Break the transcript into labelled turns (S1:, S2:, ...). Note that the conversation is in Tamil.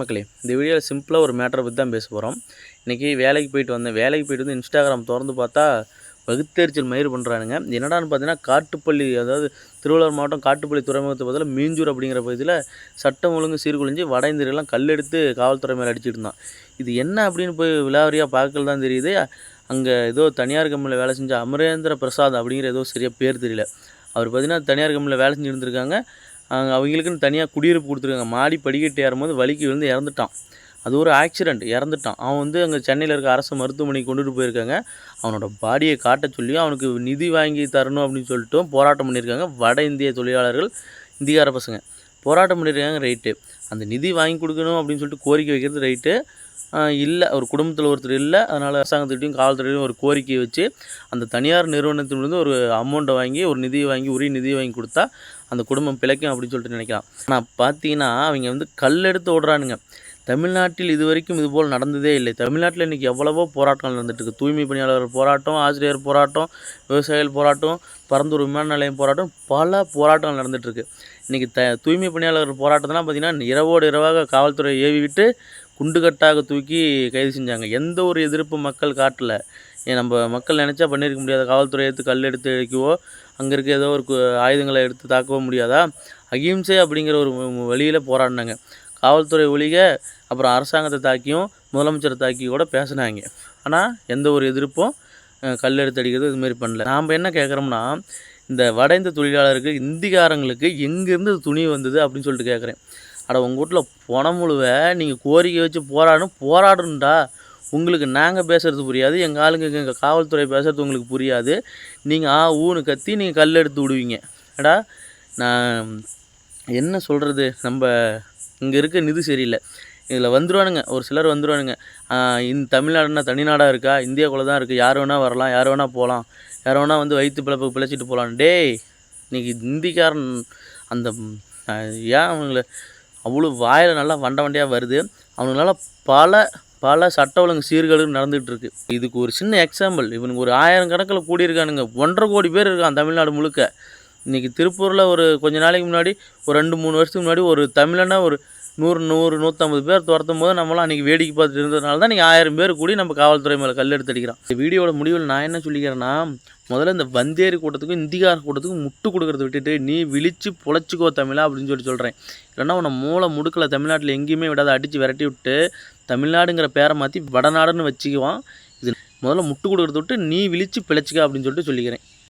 S1: மக்களே இந்த வீடியோவில் சிம்பிளாக ஒரு மேட்டரை பற்றி தான் பேச போகிறோம் இன்றைக்கி வேலைக்கு போயிட்டு வந்தேன். வேலைக்கு போயிட்டு வந்து இன்ஸ்டாகிராம் திறந்து பார்த்தா வகுத்தெரிச்சல் மயிர் பண்ணுறானுங்க என்னடான்னு பார்த்தீங்கன்னா காட்டுப்பள்ளி அதாவது திருவள்ளூர் மாவட்டம் காட்டுப்பள்ளி துறைமுகத்தை பதில் மீஞ்சூர் அப்படிங்கிற பகுதியில் சட்டம் ஒழுங்கு சீர்குலைஞ்சு வட இந்தியர்கள்லாம் கல்லெடுத்து காவல்துறை மேலே அடிச்சுட்டு இருந்தான். இது என்ன அப்படின்னு போய் விலாவரியாக பார்க்கல தான் தெரியுது. அங்கே ஏதோ தனியார் கம்பெனியில் வேலை செஞ்ச அமரேந்திர பிரசாத் அப்படிங்கிற ஏதோ சரியாக பேர் தெரியல. அவர் பார்த்தீங்கன்னா தனியார் கம்பெனியில் வேலை செஞ்சு இருந்திருக்காங்க. அங்கே அவங்களுக்குன்னு தனியாக குடியிருப்பு கொடுத்துருக்காங்க. மாடி படிக்கட்டு ஏறும்போது வலிக்கு விழுந்து இறந்துட்டான். அது ஒரு ஆக்சிடெண்ட் இறந்துட்டான். அவன் வந்து அங்கே சென்னையில் இருக்க அரசு மருத்துவமனைக்கு கொண்டுட்டு போயிருக்காங்க. அவனோட பாடியை காட்ட சொல்லி அவனுக்கு நிதி வாங்கி தரணும் அப்படின்னு சொல்லிட்டும் போராட்டம் பண்ணியிருக்காங்க. வட இந்திய தொழிலாளர்கள் இந்தியார பசங்க. போராட்டம் பண்ணியிருக்காங்க ரைட்டு அந்த நிதி வாங்கி கொடுக்கணும் அப்படின்னு சொல்லிட்டு கோரிக்கை வைக்கிறது ரைட்டு இல்லை. ஒரு குடும்பத்தில் ஒருத்தர் இல்லை. அதனால் அரசாங்கத்திட்டையும் காவல்துறையிலையும் ஒரு கோரிக்கையை வச்சு அந்த தனியார் நிறுவனத்திலிருந்து ஒரு அமௌண்ட்டை வாங்கி ஒரு நிதியை வாங்கி உரிய நிதியை வாங்கி கொடுத்தா அந்த குடும்பம் பிழைக்கும் அப்படின்னு சொல்லிட்டு நினைக்கலாம். ஆனால் பார்த்தீங்கன்னா அவங்க வந்து கல் எடுத்து ஓடுறானுங்க. தமிழ்நாட்டில் இது வரைக்கும் இதுபோல் நடந்ததே இல்லை. தமிழ்நாட்டில் இன்றைக்கி எவ்வளவோ போராட்டங்கள் நடந்துட்டு இருக்கு தூய்மை பணியாளர் போராட்டம் ஆசிரியர் போராட்டம் விவசாயிகள் போராட்டம் பரந்தூர் விமான நிலையம் போராட்டம் பல போராட்டங்கள் நடந்துகிட்ருக்கு இன்றைக்கி த தூய்மை பணியாளர் போராட்டத்தெல்லாம் பார்த்திங்கன்னா இரவோடு இரவாக காவல்துறை ஏவி விட்டு குண்டுகட்டாக தூக்கி கைது செஞ்சாங்க. எந்த ஒரு எதிர்ப்பு மக்கள் காட்டல. நம்ம மக்கள் நினச்சா பண்ணியிருக்க முடியாத? காவல்துறை எடுத்து கல் எடுத்து அடிக்கவோ அங்கே இருக்க ஏதோ ஒரு கு- ஆயுதங்களை எடுத்து தாக்கவோ முடியாதா? அகிம்சை அப்படிங்கிற ஒரு வழியில் போராடினாங்க. காவல்துறை ஒழிக அப்புறம் அரசாங்கத்தை தாக்கியும் முதலமைச்சரை தாக்கி கூட பேசினாங்க. ஆனால் எந்த ஒரு எதிர்ப்பும் கல் எடுத்து அடிக்கிறது இதுமாரி பண்ணல. நாம் என்ன கேட்குறோம்னா இந்த வட இந்திய தொழிலாளருக்கு இந்திக்காரங்களுக்கு எங்கேருந்து துணி வந்தது அப்படின்னு சொல்லிட்டு கேட்குறேன் அட உங்கள் வீட்டில் முழுவ நீங்கள் கோரிக்கை வச்சு போராடணும் போராடணும்டா உங்களுக்கு நாங்கள் பேசுகிறது புரியாது எங்கள் ஆளுங்க எங்கள் காவல்துறை பேசுகிறது உங்களுக்கு புரியாது. நீங்கள் ஆ ஊனு கத்தி நீங்கள் கல் எடுத்து விடுவீங்க. ஏடா நான் என்ன சொல்கிறது நம்ம இங்கே இருக்க நிதி சரியில்லை. இதில் வந்துருவானுங்க ஒரு சிலர் வந்துருவானுங்க. இந்த தமிழ்நாடுனா தனிநாடாக இருக்கா? இந்தியாக்குள்ளே தான் இருக்குது யார் வேணால் வரலாம் யார் வேணால் போகலாம் யார் வேணால் வந்து வயிற்று பிழப்பு பிழைச்சிட்டு போகலாம் டேய் இன்னைக்கு இந்திக்காரன் அந்த ஏன் அவங்கள அவ்வளோ வாயில் நல்லா வண்ட வண்டியாக வருது. அவங்களால பல பல சட்ட ஒழுங்கு சீர்கேடு நடந்துகிட்ருக்கு இதுக்கு ஒரு சின்ன எக்ஸாம்பிள் இவனுக்கு ஒரு ஆயிரம் கணக்கில் கூடியிருக்கானுங்க. ஒன்றரை கோடி பேர் இருக்கான் தமிழ்நாடு முழுக்க. இன்றைக்கி திருப்பூரில் ஒரு கொஞ்ச நாளைக்கு முன்னாடி ஒரு ரெண்டு மூணு வருஷத்துக்கு முன்னாடி ஒரு தமிழனா ஒரு நூறு நூறு நூற்றம்பது பேர் துரத்தும் போது நம்மளாம் அன்றைக்கி வேடிக்கை பார்த்துட்டு இருந்ததுனால தான் நீங்கள் ஆயிரம் பேர் கூடி நம்ம காவல்துறை மேலே கல் எடுத்து அடிக்கிறோம். இந்த வீடியோட முடிவில் நான் என்ன சொல்லிக்கிறேன்னா முதல்ல இந்த வந்தேரி கூட்டத்துக்கும் இந்திகார கூட்டத்துக்கும் முட்டு கொடுக்கறத விட்டுட்டு நீ விழிச்சு பொழைச்சிக்கோ தமிழா அப்படின்னு சொல்லி சொல்கிறேன் இல்லைன்னா உன்னை மூளை முடுக்கலை தமிழ்நாட்டில் எங்கேயுமே விடாத அடித்து விரட்டி விட்டு தமிழ்நாடுங்கிற பேரை மாற்றி வடநாடுன்னு வச்சுக்குவான். இது முதல்ல முட்டு கொடுக்குறத விட்டு நீ விழிச்சு பிழைச்சிக்க அப்படின்னு சொல்லிட்டு சொல்லிக்கிறேன்.